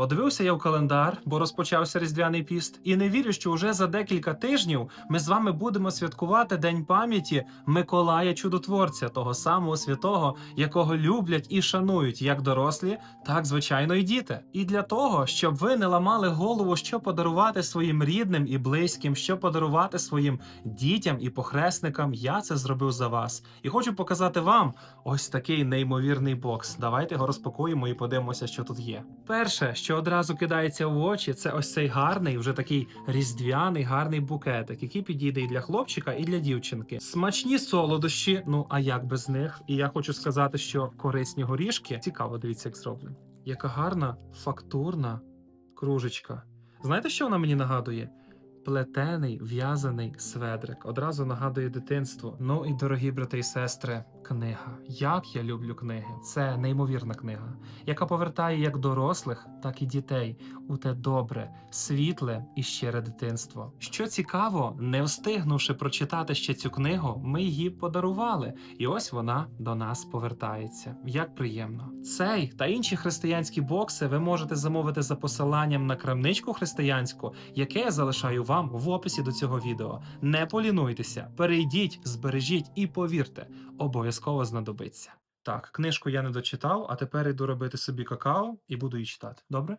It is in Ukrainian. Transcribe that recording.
Подивився я в календар, бо розпочався різдвяний піст, і не вірю, що вже за декілька тижнів ми з вами будемо святкувати День пам'яті Миколая Чудотворця, того самого святого, якого люблять і шанують як дорослі, так звичайно і діти. І для того, щоб ви не ламали голову, що подарувати своїм рідним і близьким, що подарувати своїм дітям і похресникам, я це зробив за вас. І хочу показати вам ось такий неймовірний бокс. Давайте його розпакуємо і подивимося, що тут є. Перше, що одразу кидається в очі, це ось цей гарний, вже такий різдвяний, гарний букетик, який підійде і для хлопчика, і для дівчинки. Смачні солодощі. Ну а як без них? І я хочу сказати, що корисні горішки. Цікаво, дивіться, як зроблено. Яка гарна фактурна кружечка. Знаєте, що вона мені нагадує? Плетений в'язаний сведрик. Одразу нагадує дитинство. Ну і дорогі брати і сестри, книга. Як я люблю книги. Це неймовірна книга, яка повертає як дорослих, так і дітей у те добре, світле і щире дитинство. Що цікаво, не встигнувши прочитати ще цю книгу, ми її подарували, і ось вона до нас повертається. Як приємно. Цей та інші християнські бокси ви можете замовити за посиланням на крамничку християнську, яке я залишаю вам в описі до цього відео. Не полінуйтеся, перейдіть, збережіть і повірте, обов'язково знадобиться. Так, книжку я не дочитав, а тепер йду робити собі какао і буду її читати. Добре?